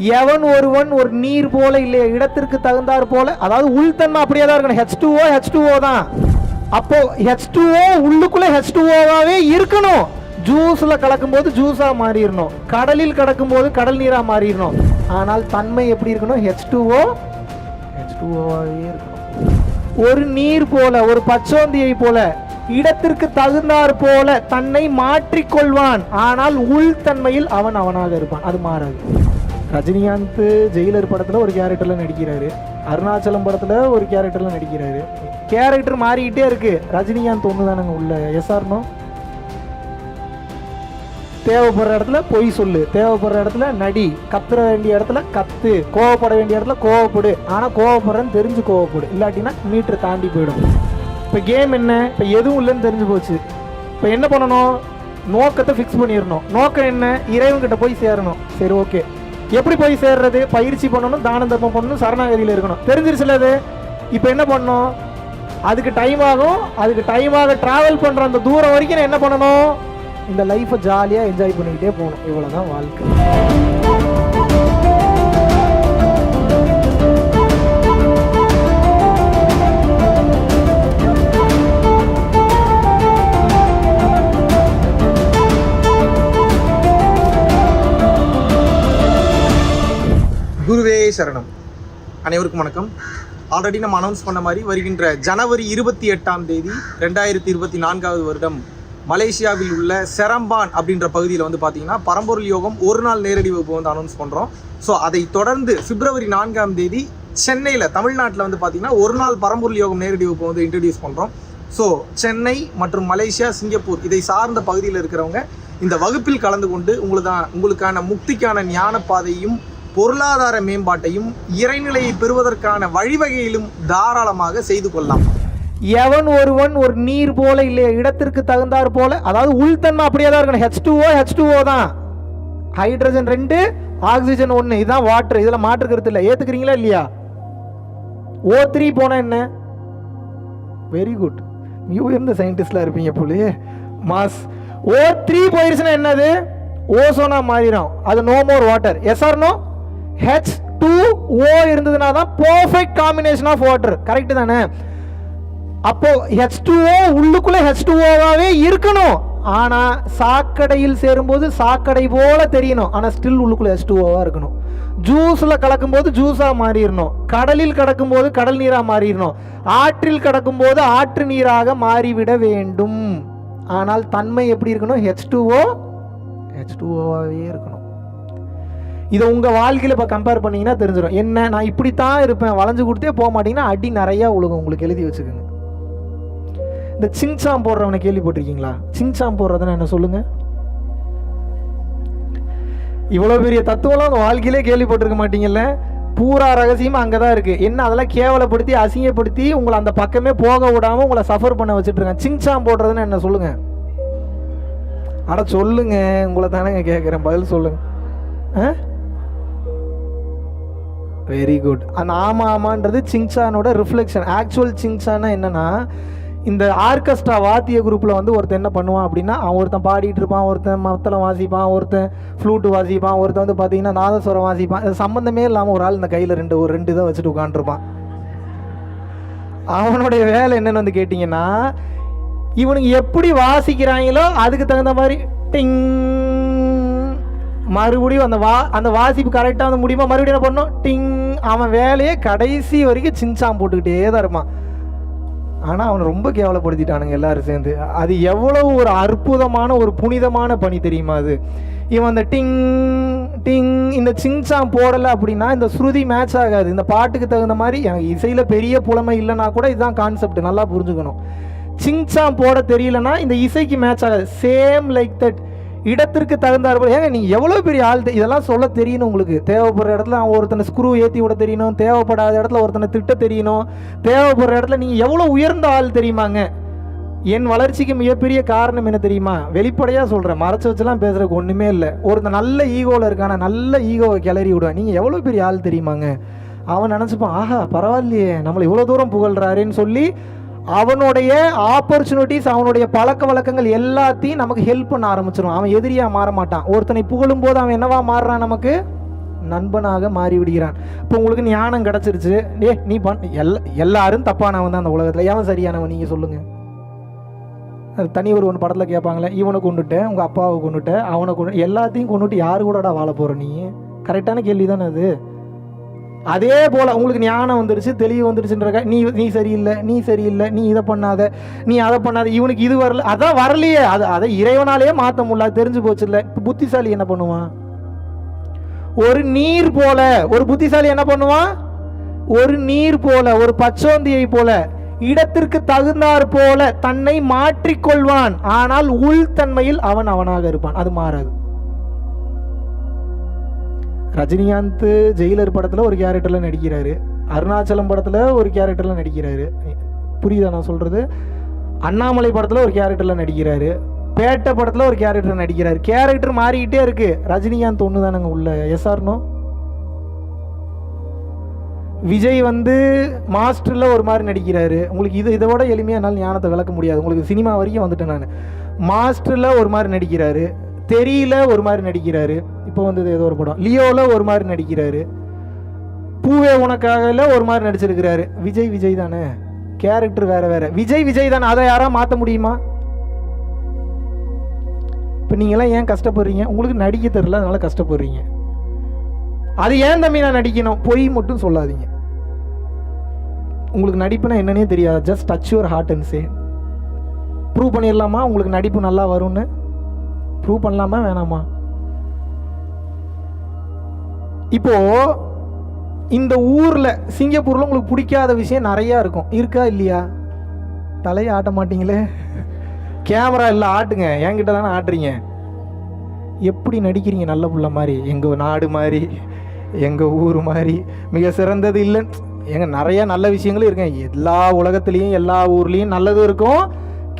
எவன் ஒருவன் ஒரு நீர் போல இல்லையா இடத்திற்கு தகுந்தாற் போல அதாவது உள்தன்மை அப்படியே தான் இருக்கணும். ஹெச் டூஓ ஹெச் டூஓ தான். அப்போ ஹெச் டூஓ உள்ளுக்குள்ள ஹெச் டூஓவாவே இருக்கணும். ஜூஸ்ல கலக்கும்போது ஜூஸா மாறிடணும். கடலில் கடக்கும்போது கடல் நீரா மாறிடணும். ஆனால் தன்மை எப்படி இருக்கணும்? ஹெச் டூஓ ஹெச் டூஓவாவே இருக்கணும். ஒரு நீர் போல ஒரு பச்சோந்தியை போல இடத்திற்கு தகுந்தாற் போல தன்னை மாற்றிக்கொள்வான். ஆனால் உள்தன்மையில் அவன் அவனாக இருப்பான். அது மாறாது. ரஜினிகாந்த் ஜெயிலர் படத்தில் ஒரு கேரக்டரில் நடிக்கிறாரு. அருணாச்சலம் படத்தில் ஒரு கேரக்டரில் நடிக்கிறாரு. கேரக்டர் மாறிக்கிட்டே இருக்கு. ரஜினிகாந்த் ஒன்று தானங்க உள்ள எஸ்ஆர்னோ தேவைப்படுற இடத்துல பொய் சொல்லு. தேவைப்படுற இடத்துல நடி. கத்துற வேண்டிய இடத்துல கத்து. கோவப்பட வேண்டிய இடத்துல கோவப்படு. ஆனால் கோவப்படுறேன்னு தெரிஞ்சு கோவப்படு. இல்லாட்டினா மீட்ரு தாண்டி போயிடும். இப்போ கேம் என்ன? இப்போ எதுவும் இல்லைன்னு தெரிஞ்சு போச்சு. இப்போ என்ன பண்ணணும்? நோக்கத்தை ஃபிக்ஸ் பண்ணிடணும். நோக்கம் என்ன? இறைவன்கிட்ட போய் சேரணும். சரி ஓகே எப்படி போய் சேர்றது? பயிற்சி பண்ணணும் தானம் தர்மம் பண்ணணும் சரணாகதியில் இருக்கணும். தெரிஞ்சிருச்சுல அது? இப்போ என்ன பண்ணணும்? அதுக்கு டைம் ஆகும். அதுக்கு டைமாக ட்ராவல் பண்ணுற அந்த தூரம் வரைக்கும் நான் என்ன பண்ணணும்? இந்த லைஃப்பை ஜாலியாக என்ஜாய் பண்ணிக்கிட்டே போகணும். இவ்வளோதான் வாழ்க்கை. குருவே சரணம். அனைவருக்கும் வணக்கம். ஆல்ரெடி நம்ம அனௌன்ஸ் பண்ண மாதிரி வருகின்ற ஜனவரி இருபத்தி எட்டாம் தேதி ரெண்டாயிரத்தி இருபத்தி நான்காவது வருடம் மலேசியாவில் உள்ள செரம்பான் அப்படின்ற பகுதியில் வந்து பார்த்தீங்கன்னா பரம்பொருள் யோகம் ஒரு நாள் நேரடி வகுப்பு வந்து அனௌன்ஸ் பண்ணுறோம் ஸோ அதை தொடர்ந்து பிப்ரவரி நான்காம் தேதி சென்னையில் தமிழ்நாட்டில் வந்து பார்த்தீங்கன்னா ஒரு நாள் பரம்பொருள் யோகம் நேரடி வகுப்பு வந்து இன்ட்ரடியூஸ் பண்ணுறோம் ஸோ சென்னை மற்றும் மலேசியா சிங்கப்பூர் இதை சார்ந்த பகுதியில் இருக்கிறவங்க இந்த வகுப்பில் கலந்து கொண்டு உங்களுதான் உங்களுக்கான முக்திக்கான ஞான பாதையும் பொருளாதார மேம்பாட்டையும் இறைநிலையை பெறுவதற்கான வழிவகையிலும் தாராளமாக செய்து கொள்ளலாம். எவன் ஒருவன் ஒரு நீர் போல இல்லையா இடத்திற்கு தகுந்தாற் போல அதாவது உள்தன்மை அப்படியே தான் இருக்கணும் H two O H two O தான். ஹைட்ரஜன் ரெண்டு ஆக்சிஜன் ஒன்று இதுதான் வாட்டர் இதில் மாற்று கருத்து இல்லை. ஏற்றுக்கிறீங்களா இல்லையா? ஓ த்ரீ போனால் என்ன? வெரி குட் நீ உயர்ந்த சயின்டிஸ்டாக இருப்பீங்க போலயே. மாஸ் ஓ த்ரீ போயிருச்சுன்னா என்னது? ஓசோனா மாறிடும். அது no more water yes are no H two O இருந்ததுனா தான் perfect combination of water correct தானே? அப்போ ஹெச் டூஓ உள்ளுக்குள்ள ஹெச் டூஓவாவே இருக்கணும். ஆனா சாக்கடையில் சேரும்போது சாக்கடை போல தெரியணும். ஆனா ஸ்டில் உள்ளுக்குள்ள ஹெச் டூஓவா இருக்கணும். ஜூஸ்ல கலக்கும்போது ஜூஸா மாறிடணும். கடலில் கடக்கும்போது கடல் நீரா மாறிடணும். ஆற்றில் கடக்கும்போது ஆற்று நீராக மாறிவிட வேண்டும். ஆனால் தன்மை எப்படி இருக்கணும்? ஹெச் டூஓ ஹெச் டூஓவாகவே இருக்கணும். இதை உங்கள் வாழ்க்கையில் இப்போ கம்பேர் பண்ணிங்கன்னா தெரிஞ்சிடும் என்ன நான் இப்படித்தான் இருப்பேன் வளைஞ்சு கொடுத்தே போக மாட்டிங்கன்னா அடி நிறையா உழுகும். உங்களுக்கு எழுதி வச்சுக்கோங்க. இந்த சிங்சாம் போடுறவனை கேள்விப்பட்டிருக்கீங்களா? சிங்சாம் போடுறதுன்னா என்ன சொல்லுங்கள் இவ்வளோ பெரிய தத்துவம்லாம் உங்கள் வாழ்க்கையிலே கேள்விப்பட்டிருக்க மாட்டீங்கல்ல? பூரா ரகசியமும் அங்கே தான் இருக்குது என்ன அதெல்லாம் கேவலப்படுத்தி அசிங்கப்படுத்தி உங்களை அந்த பக்கமே போக விடாமல் உங்களை சஃபர் பண்ண வச்சுட்ருக்கேன் சிங்சாம் போடுறதுன்னு என்ன சொல்லுங்கள் அட சொல்லுங்க. உங்களை தானேங்க கேட்குறேன் பதில் சொல்லுங்கள் ஆ? வெரி குட் அந்த ஆமா ஆமான்றது சிங்சானோட ரிஃப்ளெக்ஷன் ஆக்சுவல் சிங்சானா என்னன்னா இந்த ஆர்கெஸ்ட்ரா வாத்திய குரூப்பில் வந்து ஒருத்தன் என்ன பண்ணுவான் அப்படின்னா அவன் ஒருத்தன் பாடிட்டு இருப்பான் ஒருத்தன் மத்தளம் வாசிப்பான் ஒருத்தன் ஃப்ளூட்டு வாசிப்பான் ஒருத்தன் வந்து பார்த்தீங்கன்னா நாதஸ்வரம் வாசிப்பான். இது சம்மந்தமே இல்லாமல் ஒரு ஆள் இந்த கையில் ரெண்டு ஒரு ரெண்டு இதை வச்சுட்டு உட்காந்துருப்பான் அவனுடைய வேலை என்னன்னு வந்து கேட்டிங்கன்னா இவனுங்க எப்படி வாசிக்கிறாங்களோ அதுக்கு தகுந்த மாதிரி டிங் மறுபடியும் அந்த வா அந்த வாசிப்பு கரெக்டாக வந்து முடியுமா? மறுபடியும் என்ன பண்ணணும்? டிங் அவன் வேலையே கடைசி வரைக்கும் சின்சாம் போட்டுக்கிட்டே தான் இருப்பான். ஆனால் அவனை ரொம்ப கேவலப்படுத்திட்டானுங்க எல்லாரும் சேர்ந்து. அது எவ்வளவு ஒரு அற்புதமான ஒரு புனிதமான பணி தெரியுமா அது? இவன் அந்த டிங் டிங் இந்த சிங்சாம் போடலை அப்படின்னா இந்த ஸ்ருதி மேட்ச் ஆகாது. இந்த பாட்டுக்கு தகுந்த மாதிரி எனக்கு இசையில் பெரிய புலமை இல்லைன்னா கூட இதுதான் கான்செப்ட் நல்லா புரிஞ்சுக்கணும். சிங்சாம் போட தெரியலனா இந்த இசைக்கு மேட்ச் ஆகாது. சேம் லைக் தட் இடத்திற்கு தகுந்தார் ஏங்க நீங்கள் எவ்வளோ பெரிய ஆள் இதெல்லாம் சொல்ல தெரியணும் உங்களுக்கு. தேவைப்படுற இடத்துல அவன் ஒருத்தனை ஸ்க்ரூ ஏற்றி விட தெரியணும். தேவைப்படாத இடத்துல ஒருத்தனை திட்ட தெரியணும். தேவைப்படுற இடத்துல நீங்கள் எவ்வளோ உயர்ந்த ஆள் தெரியுமாங்க? என் வளர்ச்சிக்கு மிகப்பெரிய காரணம் என்ன தெரியுமா? வெளிப்படையாக சொல்கிறேன் மறைச்சு வச்சுலாம் பேசுகிறதுக்கு ஒன்றுமே இல்லை. ஒருத்தன் நல்ல ஈகோவில் இருக்கான நல்ல ஈகோவை கிளறி விடுவேன். நீங்கள் எவ்வளோ பெரிய ஆள் தெரியுமாங்க? அவன் நினச்சிப்பான் ஆஹா பரவாயில்லையே நம்மளை இவ்வளோ தூரம் புகழ்றாருன்னு சொல்லி அவனுடைய ஆப்பர்ச்சுனிட்டிஸ் அவனுடைய பழக்க வழக்கங்கள் எல்லாத்தையும் நமக்கு ஹெல்ப் பண்ண ஆரம்பிச்சிடும் அவன் எதிரியாக மாற மாட்டான். ஒருத்தனை புகழும் போது அவன் என்னவா மாறுறான் நமக்கு? நண்பனாக மாறி விடுகிறான் இப்போ உங்களுக்கு ஞானம் கிடச்சிருச்சு. டே நீ பண் எல்லா எல்லாரும் தப்பானவன் தான் அந்த உலகத்தில். எவன் சரியானவன்? நீங்கள் சொல்லுங்கள் அது தனி ஒரு ஒன்று படத்தில் கேட்பாங்களே இவனை கொண்டுட்டேன் உங்கள் அப்பாவை கொண்டுட்டேன் அவனை கொண்டு எல்லாத்தையும் கொண்டுட்டு யாரு கூடடா வாழ போகிற நீ? கரெக்டான கேள்வி தானே அது. அதே போல் உங்களுக்கு ஞானம் வந்துடுச்சு தெளிவு வந்துடுச்சுன்றக்க நீ நீ சரியில்லை நீ சரியில்லை நீ இதை பண்ணாத நீ அதை பண்ணாத இவனுக்கு இது வரல அதான் வரலையே. அது அதை இறைவனாலேயே மாற்ற முடியல அது தெரிஞ்சு போச்சு இல்லை. இப்போ புத்திசாலி என்ன பண்ணுவான்? ஒரு நீர் போல ஒரு புத்திசாலி என்ன பண்ணுவான்? ஒரு நீர் போல ஒரு பச்சோந்தியை போல இடத்திற்கு தகுந்தாற் போல தன்னை மாற்றிக்கொள்வான். ஆனால் உள்தன்மையில் அவன் அவனாக இருப்பான். அது மாறாது. ரஜினிகாந்த் ஜெயிலர் படத்தில் ஒரு கேரக்டரில் நடிக்கிறாரு. அருணாச்சலம் படத்தில் ஒரு கேரக்டரில் நடிக்கிறாரு. புரியுதா நான் சொல்கிறது அண்ணாமலை படத்தில் ஒரு கேரக்டரில் நடிக்கிறாரு. பேட்டை படத்தில் ஒரு கேரக்டர் நடிக்கிறார். கேரக்டர் மாறிக்கிட்டே இருக்கு. ரஜினிகாந்த் ஒன்று தானங்க உள்ள எஸ்ஆர்னோ விஜய் வந்து மாஸ்டரில் ஒரு மாதிரி நடிக்கிறாரு. உங்களுக்கு இது இதை விட எளிமையாக என்னால் ஞானத்தை விளக்க முடியாது. உங்களுக்கு சினிமா வரைக்கும் வந்துட்டேன் நான். மாஸ்டரில் ஒரு மாதிரி நடிக்கிறாரு. தெரியல ஒரு மாதிரி நடிக்கிறாரு. இப்போ வந்தது ஏதோ ஒரு படம். லியோவில் ஒரு மாதிரி நடிக்கிறாரு. பூவே உனக்காகல ஒரு மாதிரி நடிச்சிருக்கிறாரு. விஜய் விஜய் தானே? கேரக்டர் வேற வேற. விஜய் விஜய் தானே? அதை யாராவது மாற்ற முடியுமா? இப்போ நீங்களாம் ஏன் கஷ்டப்படுறீங்க? உங்களுக்கு நடிக்க தெரில அதனால கஷ்டப்படுறீங்க. அது ஏன் தம்பி நான் நடிக்கணும்? பொய் மட்டும் சொல்லாதீங்க. உங்களுக்கு நடிப்புனா என்னன்னே தெரியாது. Just touch your heart and say prove பண்ணிடலாமா? உங்களுக்கு நடிப்பு நல்லா வரும்னு? ப்ரூவ் பண்ணலாமா? வேணாமா? இப்போ இந்த ஊரில் சிங்கப்பூரில் உங்களுக்கு பிடிக்காத விஷயம் நிறையா இருக்கும். இருக்கா இல்லையா? தலையை ஆட்ட மாட்டீங்களே? கேமரா இல்லை ஆட்டுங்க. என்கிட்ட தானே ஆட்டுறீங்க? எப்படி நடிக்கிறீங்க நல்ல புள்ள மாதிரி? எங்கள் நாடு மாதிரி எங்கள் ஊர் மாதிரி. மிக சிறந்தது இல்லைன்னு எங்கள் நிறையா நல்ல விஷயங்களும் இருக்கேன். எல்லா உலகத்துலேயும் எல்லா ஊர்லேயும் நல்லதும் இருக்கும்.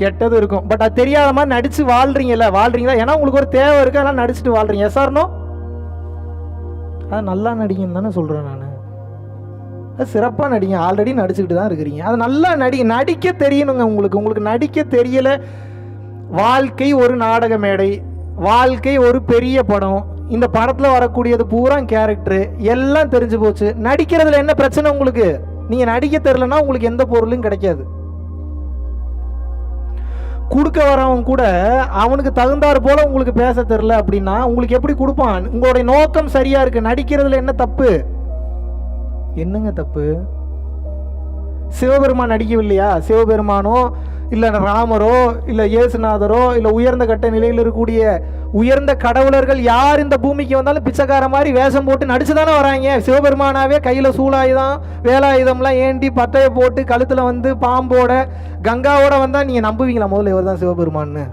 கெட்டதும் இருக்கும். பட் அது தெரியாத மாதிரி நடித்து வாழ்றீங்கல்ல வாழ்றீங்களா? ஏன்னா உங்களுக்கு ஒரு தேவை இருக்கு அதெல்லாம் நடிச்சுட்டு வாழ்றீங்க. எஸ்ஆர்னோ அது நல்லா நடிங்கன்னு தானே சொல்கிறேன் நான். அது சிறப்பாக நடிங்க. ஆல்ரெடி நடிச்சுக்கிட்டு தான் இருக்கிறீங்க. அது நல்லா நடி நடிக்க தெரியணுங்க உங்களுக்கு. உங்களுக்கு நடிக்க தெரியல. வாழ்க்கை ஒரு நாடக மேடை. வாழ்க்கை ஒரு பெரிய படம். இந்த படத்தில் வரக்கூடியது பூரா கேரக்டரு எல்லாம் தெரிஞ்சு போச்சு. நடிக்கிறதுல என்ன பிரச்சனை உங்களுக்கு? நீங்கள் நடிக்க தெரிலனா உங்களுக்கு எந்த பொருளும் கிடைக்காது. கொடுக்க வரவன் கூட அவனுக்கு தகுந்தாற் போல உங்களுக்கு பேச தெரில அப்படின்னா உங்களுக்கு எப்படி கொடுப்பான்? உங்களுடைய நோக்கம் சரியாக இருக்குது நடிக்கிறதுல என்ன தப்பு? என்னங்க தப்பு? சிவபெருமான் நடிக்கவில்லையா? சிவபெருமானோ இல்லை ராமரோ இல்லை இயேசுநாதரோ இல்லை உயர்ந்த கட்ட நிலையில் இருக்கக்கூடிய உயர்ந்த கடவுளர்கள் யார் இந்த பூமிக்கு வந்தாலும் பிச்சைக்கார மாதிரி வேஷம் போட்டு நடிச்சு தானே வராங்க. சிவபெருமானாவே கையில் சூலாயுதம் வேலாயுதம்லாம் ஏண்டி பட்டையை போட்டு கழுத்தில் வந்து பாம்போட கங்காவோட வந்தால் நீங்கள் நம்புவீங்களா? முதல்ல இவர் தான் சிவபெருமான்னு.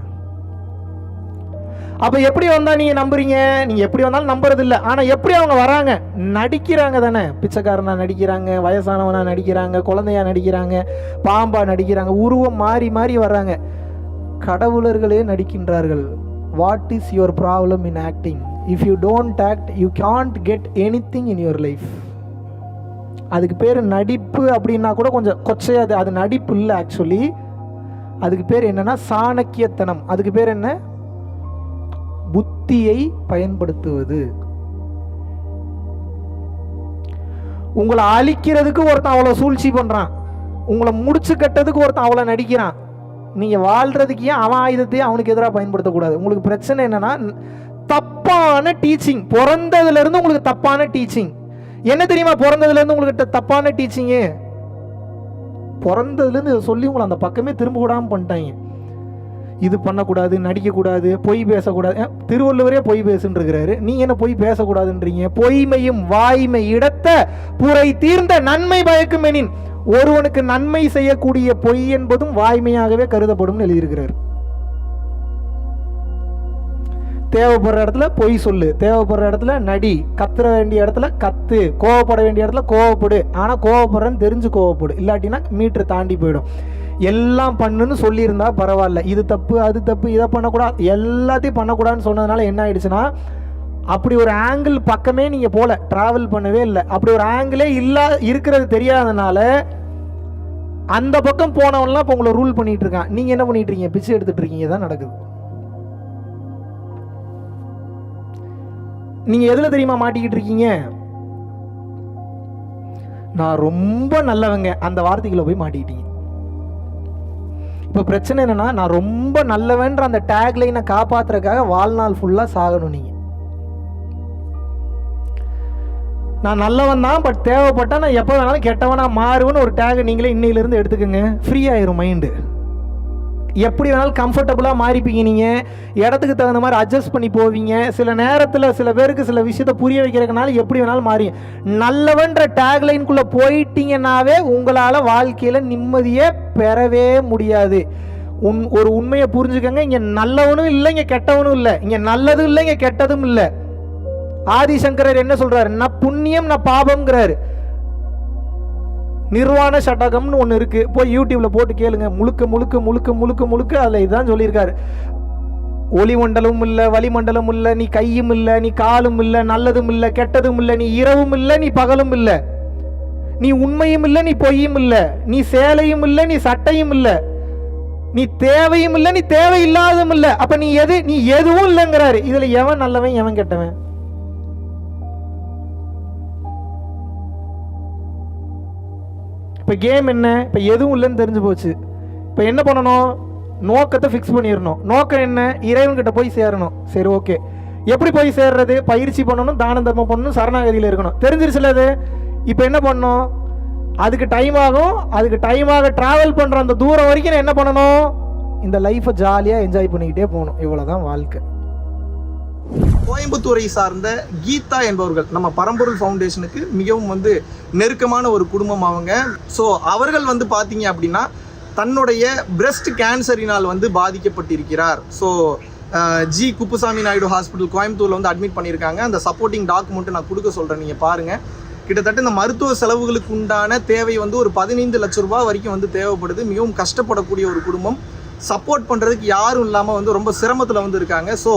அப்போ எப்படி வந்தால் நீங்கள் நம்புறீங்க? நீங்கள் எப்படி வந்தாலும் நம்புறது இல்லை ஆனால் எப்படி அவங்க வராங்க? நடிக்கிறாங்க தானே. பிச்சைக்காரனா நடிக்கிறாங்க வயசானவனா நடிக்கிறாங்க குழந்தையா நடிக்கிறாங்க பாம்பா நடிக்கிறாங்க உருவம் மாறி மாறி வர்றாங்க. கடவுளர்களே நடிக்கின்றார்கள். What is your problem in acting if you don't act you can't get anything in your life அதுக்கு பேர் நடிப்பு அப்படின்னா கூட கொஞ்சம் கொச்சையாது. அது நடிப்பு இல்லை ஆக்சுவலி அதுக்கு பேர் என்னென்னா சாணக்கியத்தனம். அதுக்கு பேர் என்ன? புத்தியை பயன்படுத்துவது. உங்களை அழிக்கிறதுக்கு ஒருத்தன் அவ்வளோ சூழ்ச்சி பண்ணுறான் உங்களை முடிச்சு கட்டதுக்கு ஒருத்தன் அவ்வளோ நடிக்கிறான். நீங்கள் வாழ்கிறதுக்கு ஏன் அவன் ஆயுதத்தையே அவனுக்கு எதிராக பயன்படுத்தக்கூடாது? உங்களுக்கு பிரச்சனை என்னன்னா தப்பான டீச்சிங் பிறந்ததுலேருந்து உங்களுக்கு தப்பான டீச்சிங் என்ன தெரியுமா பிறந்ததுலேருந்து உங்களுக்கு தப்பான டீச்சிங்கு பிறந்ததுலேருந்து இதை சொல்லி உங்களை அந்த பக்கமே திரும்ப விடாமல் பண்ணிட்டாங்க. இது பண்ணக்கூடாது நடிக்கக்கூடாது பொய் பேசக்கூடாது. திருவள்ளுவரே பொய் பேசுன்றிருக்கிறாரு. நீ என்ன பொய் பேசக்கூடாதுன்றீங்க? பொய்மையும் வாய்மை இடத்த புரை தீர்ந்த நன்மை பயக்கும் எனின் ஒருவனுக்கு நன்மை செய்யக்கூடிய பொய் என்பதும் வாய்மையாகவே கருதப்படும் எழுதியிருக்கிறார். தேவைப்படுற இடத்துல பொய் சொல்லு தேவைப்படுற இடத்துல நடி கத்துற வேண்டிய இடத்துல கத்து கோவப்பட வேண்டிய இடத்துல கோவப்படு. ஆனால் கோவப்படுறேன்னு தெரிஞ்சு கோவப்படு. இல்லாட்டினா மீட்ரு தாண்டி போயிடும். எல்லாம் பண்ணுன்னு சொல்லியிருந்தா பரவாயில்ல. இது தப்பு அது தப்பு இதை பண்ணக்கூடாது எல்லாத்தையும் பண்ணக்கூடாதுன்னு சொன்னதுனால என்ன ஆயிடுச்சுன்னா அப்படி ஒரு ஆங்கிள் பக்கமே நீங்கள் போகல ட்ராவல் பண்ணவே இல்லை. அப்படி ஒரு ஆங்கிளே இல்லா இருக்கிறது தெரியாதனால அந்த பக்கம் போனவன்லாம் இப்போ உங்களை ரூல் பண்ணிட்டு இருக்கான் நீங்கள் என்ன பண்ணிட்டு இருக்கீங்க பிச்சை எடுத்துட்டு இருக்கீங்க தான் நடக்குது. நீங்கள் எதில் தெரியுமா மாட்டிக்கிட்டு இருக்கீங்க நான் ரொம்ப நல்லவங்க. அந்த வார்த்தைகளை போய் மாட்டிக்கிட்டீங்க. இப்போ பிரச்சனை என்னன்னா நான் ரொம்ப நல்லவன்ற அந்த டேக்லைனை காப்பாத்துறதுக்காக வாழ்நாள் ஃபுல்லாக சாகணும் நீங்கள் நான் நல்லவன் தான் பட் தேவைப்பட்டால் நான் எப்போ வேணாலும் கெட்டவனாக மாறுவேன்னு ஒரு டேக் நீங்களே இன்னையிலேருந்து எடுத்துக்கோங்க. ஃப்ரீ ஆயிரும் மைண்டு எப்படி வேணாலும் கம்ஃபர்டபுளாக மாறிப்பீங்க நீங்கள் இடத்துக்கு தகுந்த மாதிரி அட்ஜஸ்ட் பண்ணி போவீங்க. சில நேரத்தில் சில பேருக்கு சில விஷயத்த புரிய வைக்கிறதுனால எப்படி வேணாலும் மாறி நல்லவன்ற டேக்லைன்குள்ளே போயிட்டீங்கன்னாவே உங்களால் வாழ்க்கையில் நிம்மதியே பெறவே முடியாது. உன் ஒரு உண்மையை புரிஞ்சுக்கோங்க. இங்கே நல்லவனும் இல்லை இங்கே கெட்டவனும் இல்லை. இங்கே நல்லதும் இல்லை இங்கே கெட்டதும் இல்லை. ஆதிசங்கரர் என்ன சொல்றாரு? நான் புண்ணியம் நான் பாபம்ங்கிறாரு. நிர்வாண சட்டகம்னு ஒன்று இருக்கு. போய் யூடியூப்ல போட்டு கேளுங்க. முழுக்க முழுக்க முழுக்க முழுக்க முழுக்க அதில் இதுதான் சொல்லியிருக்காரு. ஒளிமண்டலமும் இல்லை வளிமண்டலமும் இல்லை நீ கையும் இல்லை நீ காலும் இல்லை நல்லதும் இல்லை கெட்டதும் இல்லை நீ இரவும் இல்லை நீ பகலும் இல்லை. நீ உண்மையும் இல்லை நீ பொய்யும் இல்லை. நீ சேலையும் இல்லை நீ சட்டையும் இல்லை. நீ தேவையும் இல்லை நீ தேவையில்லாததும் இல்லை. அப்போ நீ எது நீ எதுவும் இல்லைங்கிறாரு. இதில் எவன் நல்லவன் எவன் கெட்டவன்? இப்போ கேம் என்ன? இப்போ எதுவும் இல்லைன்னு தெரிஞ்சு போச்சு. இப்போ என்ன பண்ணணும்? நோக்கத்தை ஃபிக்ஸ் பண்ணிடணும். நோக்கம் என்ன? இறைவன்கிட்ட போய் சேரணும். சரி ஓகே எப்படி போய் சேர்றது? பயிற்சி பண்ணணும் தான தர்மம் பண்ணணும் சரணாகதியில் இருக்கணும். தெரிஞ்சிருச்சுல அது? இப்போ என்ன பண்ணணும்? அதுக்கு டைம் ஆகும். அதுக்கு டைமாக ட்ராவல் பண்ணுற அந்த தூரம் வரைக்கும் என்ன பண்ணணும்? இந்த லைஃப்பை ஜாலியாக என்ஜாய் பண்ணிக்கிட்டே போகணும். இவ்வளோதான் வாழ்க்கை. கோயம்புத்தூரை சார்ந்த கீதா என்பவர்கள் நம்ம பரம்பொருள் ஃபவுண்டேஷனுக்கு மிகவும் வந்து நெருக்கமான ஒரு குடும்பம் அவங்க. ஸோ அவர்கள் வந்து பார்த்தீங்க அப்படின்னா தன்னுடைய பிரஸ்ட் கேன்சரினால் வந்து பாதிக்கப்பட்டிருக்கிறார். So G Kuppuswamy Naidu hospital கோயம்புத்தூரில் வந்து அட்மிட் பண்ணியிருக்காங்க. அந்த சப்போர்ட்டிங் டாக்குமெண்ட்டு நான் கொடுக்க சொல்கிறேன் நீங்கள் பாருங்கள் கிட்டத்தட்ட இந்த மருத்துவ செலவுகளுக்கு உண்டான தேவை வந்து ஒரு பதினைந்து லட்ச ரூபா வரைக்கும் வந்து தேவைப்படுது. மிகவும் கஷ்டப்படக்கூடிய ஒரு குடும்பம். சப்போர்ட் பண்ணுறதுக்கு யாரும் இல்லாமல் வந்து ரொம்ப சிரமத்தில் வந்து இருக்காங்க. ஸோ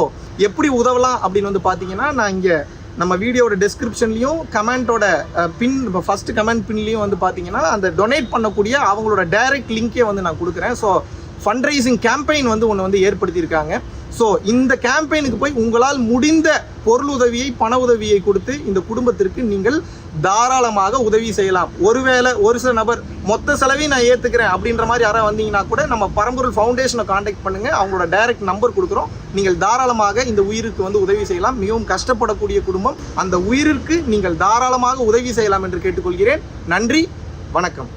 எப்படி உதவலாம் அப்படின்னு வந்து பார்த்தீங்கன்னா நான் இங்கே நம்ம வீடியோட டெஸ்கிரிப்ஷன்லையும் கமெண்ட்டோட பின் இப்போ ஃபஸ்ட்டு கமெண்ட் பின்லேயும் வந்து பார்த்தீங்கன்னா அந்த டொனேட் பண்ணக்கூடிய அவங்களோட டைரக்ட் லிங்க்கே வந்து நான் கொடுக்குறேன். ஸோ ஃபண்ட்ரைசிங் கேம்பெயின் வந்து ஒன்று வந்து ஏற்படுத்தியிருக்காங்க. ஸோ இந்த கேம்பெயினுக்கு போய் உங்களால் முடிந்த பொருள் உதவியை பண உதவியை கொடுத்து இந்த குடும்பத்திற்கு நீங்கள் தாராளமாக உதவி செய்யலாம். ஒருவேளை ஒரு சில நபர் மொத்த செலவையும் நான் ஏற்றுக்கிறேன் அப்படின்ற மாதிரி யாராவது வந்தீங்கன்னா கூட நம்ம பரம்பொருள் ஃபவுண்டேஷனை காண்டாக்ட் பண்ணுங்கள் அவங்களோட டைரக்ட் நம்பர் கொடுக்குறோம். நீங்கள் தாராளமாக இந்த உயிருக்கு வந்து உதவி செய்யலாம். மிகவும் கஷ்டப்படக்கூடிய குடும்பம். அந்த உயிருக்கு நீங்கள் தாராளமாக உதவி செய்யலாம் என்று கேட்டுக்கொள்கிறேன். நன்றி. வணக்கம்.